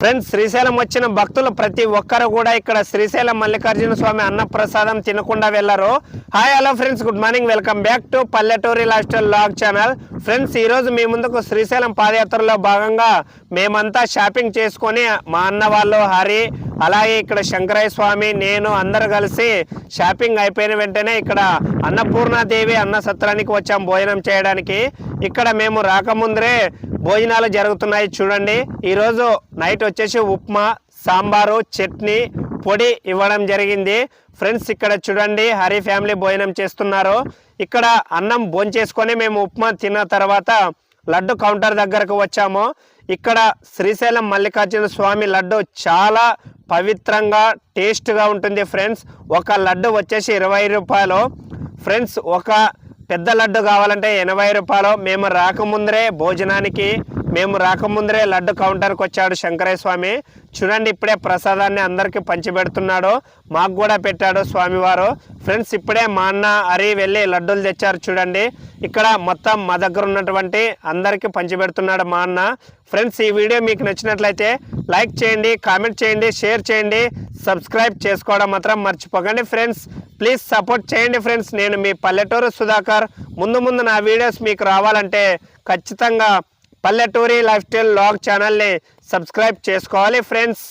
Friends Srisailam వచ్చిన భక్తులు ప్రతి ఒక్కరు కూడా ఇక్కడ శ్రీశైలం మల్లికార్జున స్వామి అన్న ప్రసాదం తినకుండా వెళ్ళరు. Hi hello friends good morning welcome back to పల్లెటూరి life style vlog channel friends ఈ రోజు మీ ముందుకు శ్రీశైలం పాదయాత్రలో భాగంగా మేమంతా షాపింగ్ చేసుకొని మా అన్న వాళ్ళు హరి అలాగే ఇక్కడ శంకరయ్య స్వామి నేను అందరు కలిసి షాపింగ్ అయిపోయిన వెంటనే ఇక్కడ అన్నపూర్ణాదేవి అన్న సత్రానికి వచ్చాం భోజనం చేయడానికి. ఇక్కడ మేము రాకముందరే భోజనాలు జరుగుతున్నాయి చూడండి. ఈరోజు నైట్ వచ్చేసి ఉప్మా సాంబారు చట్నీ పొడి ఇవ్వడం జరిగింది. ఫ్రెండ్స్ ఇక్కడ చూడండి హరి ఫ్యామిలీ భోజనం చేస్తున్నారు. ఇక్కడ అన్నం భోంచేసుకొని మేము ఉప్మా తిన్న తర్వాత లడ్డు కౌంటర్ దగ్గరకు వచ్చాము. ఇక్కడ శ్రీశైలం మల్లికార్జున స్వామి లడ్డు చాలా పవిత్రంగా టేస్ట్గా ఉంటుంది ఫ్రెండ్స్. ఒక లడ్డు వచ్చేసి ఇరవై రూపాయలు. ఫ్రెండ్స్ ఒక పెద్ద లడ్డు కావాలంటే ఎనభై రూపాయలు. మేము రాకముందరే భోజనానికి మేము రాకముందరే లడ్డు కౌంటర్కి వచ్చాడు శంకరయ్య స్వామి. చూడండి ఇప్పుడే ప్రసాదాన్ని అందరికీ పంచిపెడుతున్నాడు. మాకు కూడా పెట్టాడు స్వామివారు. ఫ్రెండ్స్ ఇప్పుడే మా అన్న హరి వెళ్ళి లడ్డూలు తెచ్చారు చూడండి. ఇక్కడ మొత్తం మా దగ్గర ఉన్నటువంటి అందరికీ పంచిపెడుతున్నాడు మా అన్న. ఫ్రెండ్స్ ఈ వీడియో మీకు నచ్చినట్లయితే లైక్ చేయండి కామెంట్ చేయండి షేర్ చేయండి సబ్స్క్రైబ్ చేసుకోవడం మాత్రం మర్చిపోకండి ఫ్రెండ్స్. ప్లీజ్ సపోర్ట్ చేయండి ఫ్రెండ్స్. నేను మీ పల్లెటూరు సుధాకర్. ముందు ముందు నా వీడియోస్ మీకు రావాలంటే ఖచ్చితంగా పల్లెటూరి లైఫ్ స్టైల్ లాగ్ ఛానల్ని సబ్స్క్రైబ్ చేసుకోవాలి ఫ్రెండ్స్.